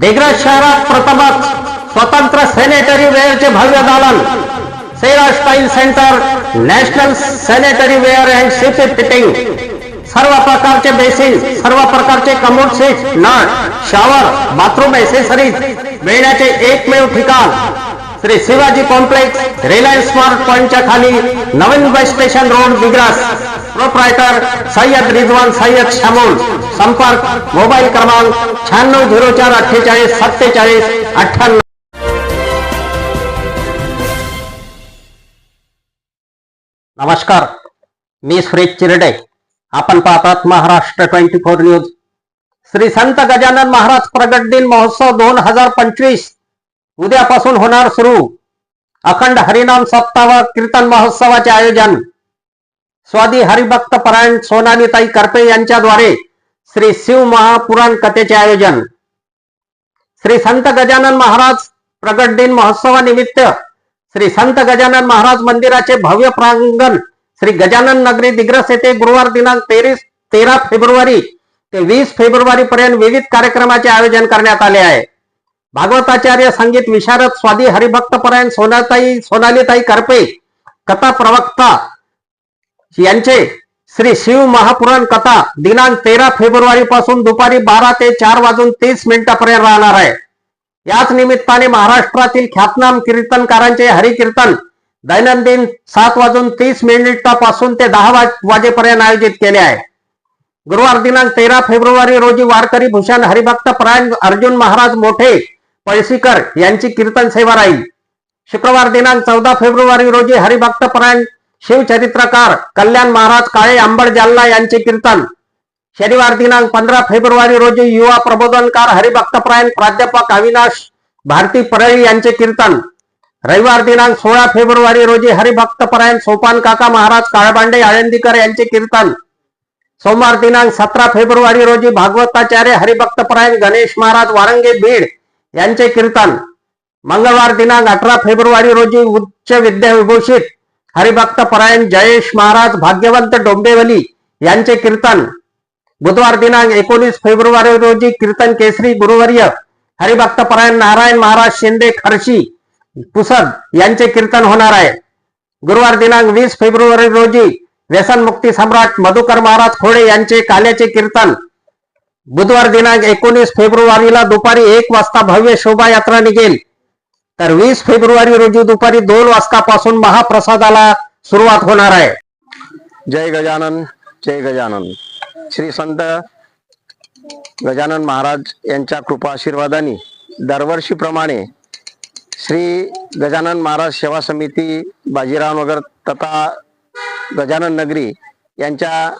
दिग्रज शहरात प्रथमच स्वतंत्र सॅनिटरी वेअरचे भव्य दालन. Cera style centre national sanitary ware and shift fitting सर्व प्रकारचे बेसिन सर्व प्रकारचे कमोड सीट नळ शॉवर बाथरूम एसेसरीज मिळण्याचे एकमेव ठिकाण. Shri Shivaji complex Reliance smart पॉइंटच्या खाली नवीन bus station road Digras proprietor Sayyad Rizwan Sayyad Shamul. संपर्क मोबाईल क्रमांक शहाण्णव झिरो चार अठ्ठेचाळीस सत्तेचाळीस अठ्ठ्याण्णव नमस्कार मी सुरेश चिरडे. आपण पाहतात Maharashtra twenty four news. Shri Sant Gajanan Maharaj प्रगट दिन महोत्सव दोन हजार पंचवीस. उद्यापासून होणार सुरू. अखंड हरिनाम सप्ताह व कीर्तन महोत्सवाचे आयोजन. स्वादी हरिभक्त परायण सोनालीताई करपे यांच्याद्वारे श्री शिव महापुराण कथेचे आयोजन. श्री संत गजानन महाराज प्रगट दिन महोत्सवानिमित्त श्री संत गजानन महाराज मंदिराचे भव्य प्रांगण श्री गजानन नगरी दिग्रस येथे गुरुवार दिनांक तेवीस तेरा फेब्रुवारी ते वीस फेब्रुवारी पर्यंत विविध कार्यक्रमाचे आयोजन करण्यात आले आहे. भागवताचार्य संगीत विशारद स्वादी हरिभक्त परायण सोनाताई सोनालीताई करपे कथा प्रवक्ता यांचे श्री शिव महापुराण कथा दिनांक तेरा फेब्रुवारी पासून दुपारी बारा ते चार वाजून तीस मिनिटापर्यंत राहणार आहे. याच निमित्ताने महाराष्ट्रातील ख्यातनाम कीर्तनकारांचे हरिकीर्तन दैनंदिन सात वाजून तीस मिनिटापासून ते दहा वाजेपर्यंत आयोजित केले आहे. गुरुवार दिनांक तेरा फेब्रुवारी रोजी वारकरी भूषण हरिभक्त परायण अर्जुन महाराज मोठे पळशीकर यांची कीर्तन सेवा राहील. शुक्रवार दिनांक चौदा फेब्रुवारी रोजी हरिभक्त परायण शिवचरित्रकार कल्याण महाराज काळे अंबड जालना यांचे कीर्तन. शनिवार दिनांक पंधरा फेब्रुवारी रोजी युवा प्रबोधनकार हरिभक्त परायण प्राध्यापक अविनाश भारती परळी यांचे कीर्तन. रविवार दिनांक सोळा फेब्रुवारी रोजी हरिभक्त परायण सोपान काका महाराज काळबांडे आळंदीकर यांचे कीर्तन. सोमवार दिनांक सतरा फेब्रुवारी रोजी भागवताचार्य हरिभक्तपरायण गणेश महाराज वारंगे बीड यांचे कीर्तन. मंगळवार दिनांक अठरा फेब्रुवारी रोजी उच्च विद्या विभूषित हरिभक्त परायण जयेश महाराज भाग्यवंत डोंबेवली यांचे कीर्तन. बुधवार दिनांक एकोणीस फेब्रुवारी रोजी कीर्तन केसरी गुरुवर्य हरिभक्त परायण नारायण महाराज शिंदे खर्शी पुसद यांचे कीर्तन होणार आहे. गुरुवार दिनांक वीस फेब्रुवारी रोजी व्यसनमुक्ती सम्राट मधुकर महाराज खोडे यांचे काल्याचे कीर्तन. बुधवार दिनांक एकोणीस फेब्रुवारीला दुपारी एक वाजता भव्य शोभायात्रा निघेल. तर वीस फेब्रुवारी रोजी दुपारी दोन वाजतापासून महाप्रसादाला सुरुवात होणार आहे. जय गजानन जय गजानन. श्री संत गजानन महाराज यांच्या कृपा आशीर्वादाने दरवर्षीप्रमाणे श्री गजानन महाराज सेवा समिती बाजीराव नगर तथा गजानन नगरी यांच्या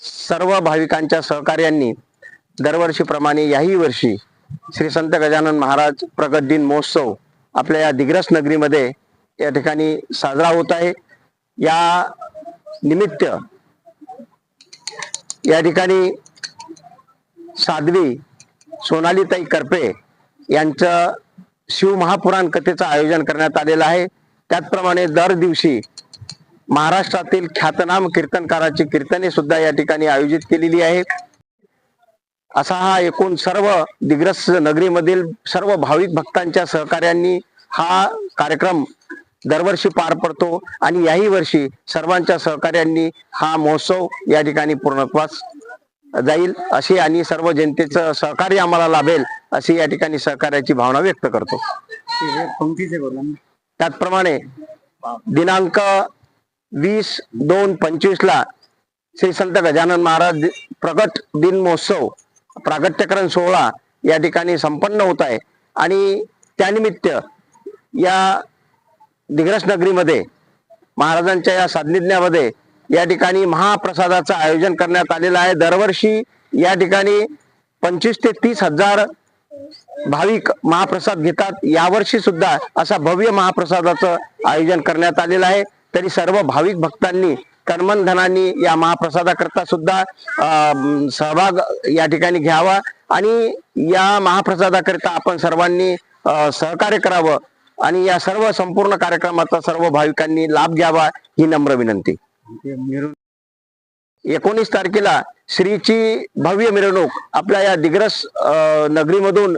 सर्व भाविकांच्या सहकार्यांनी दरवर्षीप्रमाणे याही वर्षी श्री संत गजानन महाराज प्रगत दिन महोत्सव आपल्या या दिग्रस नगरीमध्ये या ठिकाणी साजरा होत आहे. या निमित्त या ठिकाणी साध्वी सोनालीताई करपे यांचं शिव महापुराण कथेचं आयोजन करण्यात आलेलं आहे. त्याचप्रमाणे दर दिवशी महाराष्ट्रातील ख्यातनाम कीर्तनकाराची कीर्तने सुद्धा या ठिकाणी आयोजित केलेली आहे. असा हा एकूण सर्व दिग्रस नगरीमधील सर्व भाविक भक्तांच्या सहकार्यांनी हा कार्यक्रम दरवर्षी पार पडतो आणि याही वर्षी सर्वांच्या सहकार्यांनी हा महोत्सव या ठिकाणी पूर्णत्वास जाईल अशी आणि सर्व जनतेचं सहकार्य आम्हाला लाभेल अशी या ठिकाणी सहकार्याची भावना व्यक्त करतो. त्याचप्रमाणे दिनांक वीस दोन पंचवीस ला श्री संत गजानन महाराज प्रगट दिन महोत्सव प्रागट्यकरण सोहळा या ठिकाणी संपन्न होत आहे. आणि त्यानिमित्त या दिग्रस नगरीमध्ये महाराजांच्या या साधनिज्ञामध्ये या ठिकाणी महाप्रसादाचं आयोजन करण्यात आलेलं आहे. दरवर्षी या ठिकाणी पंचवीस ते तीस हजार भाविक महाप्रसाद घेतात. यावर्षी सुद्धा असा भव्य महाप्रसादाचं आयोजन करण्यात आलेलं आहे. तरी सर्व भाविक भक्तांनी कर्मनधनांनी या महाप्रसादाकरता सुद्धा अं, सहभाग या ठिकाणी घ्यावा आणि या महाप्रसादाकरिता आपण सर्वांनी सहकार्य करावं आणि या सर्व संपूर्ण कार्यक्रमाचा सर्व भाविकांनी लाभ घ्यावा ही नम्र विनंती. एकोणीस तारखेला श्रीची भव्य मिरवणूक आपल्या या दिग्रस नगरीमधून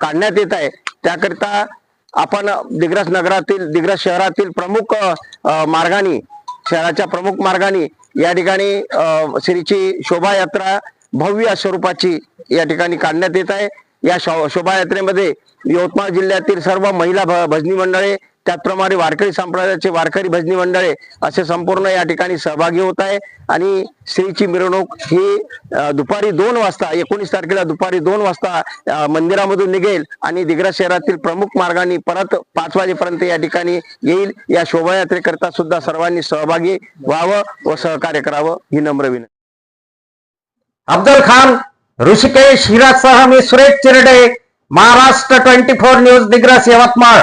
काढण्यात येत आहे. त्याकरिता आपण दिग्रस नगरातील दिग्रस शहरातील प्रमुख मार्गाने शहराच्या प्रमुख मार्गाने या ठिकाणी अं, श्रीची शोभायात्रा भव्य स्वरूपाची या ठिकाणी काढण्यात येत आहे. या शो- शोभायात्रेमध्ये यवतमाळ जिल्ह्यातील सर्व महिला भ- भजनी मंडळे त्याचप्रमाणे वारकरी संप्रदायाचे वारकरी भजनी मंडळे असे संपूर्ण या ठिकाणी सहभागी होत आहे. आणि श्रीची मिरवणूक ही दुपारी दोन वाजता एकोणीस तारखेला दुपारी दोन वाजता मंदिरामधून निघेल आणि दिग्रा शहरातील प्रमुख मार्गाने परत पाच वाजेपर्यंत या ठिकाणी येईल. या शोभायात्रेकरता सुद्धा सर्वांनी सहभागी व्हावं व सहकार्य करावं ही नम्र विनंती. अब्दुल खान ऋषिकेश हिरासह मी Suresh Chirade Maharashtra twenty four news Digras Yavatmal.